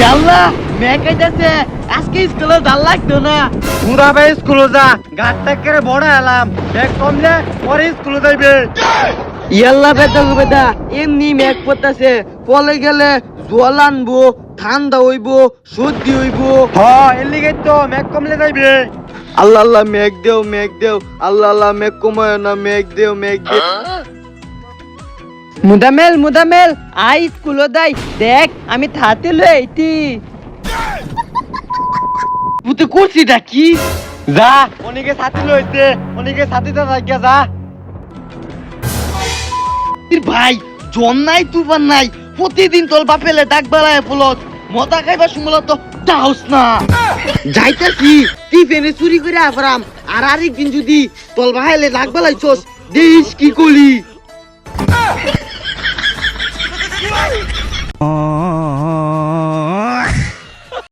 ইয়াল্লা মেকাইতেছে আজকে স্কুলে যাল লাগতো না। পুরা ভাই স্কুলে যা গাড়টা করে বড় এলাম। ব্যাগ কমলে পরে স্কুলে যাইবে। ইয়াল্লা বেটা গো এমনি মেঘ পড়তাছে পলে গেলে জল আনব ঠান্ডা হইবো সর্দি হইবো। হ এর লিগে তো ম্যাগ কমলে যাইবে। আল্লাহ আল্লাহ মেঘ দেও মেঘ দেও। আল্লাহ আল্লাহ মেঘ কমায় না মেঘ দেও মেঘ দেও। মুদামেল মুদামেল, আই স্কুলে দাই, দেখ, আমি থাতে লই আইতি। পুতে করছিটা কি? যা, অনেকে সাথী লইছে অনেকে থাকিয়া যা। ইর ভাই, জন নাই, তুফান নাই, প্রতিদিন তোর বাপেলে ডাক বেলায় পুলত মজা খাইবার সময় তো দাওস না। যাইতাছি, টিফিনে চুরি করে আফরাম, আর আরেকদিন যদি তোর বাহাইলে ডাক বেলায় চোস দেইস কি কলি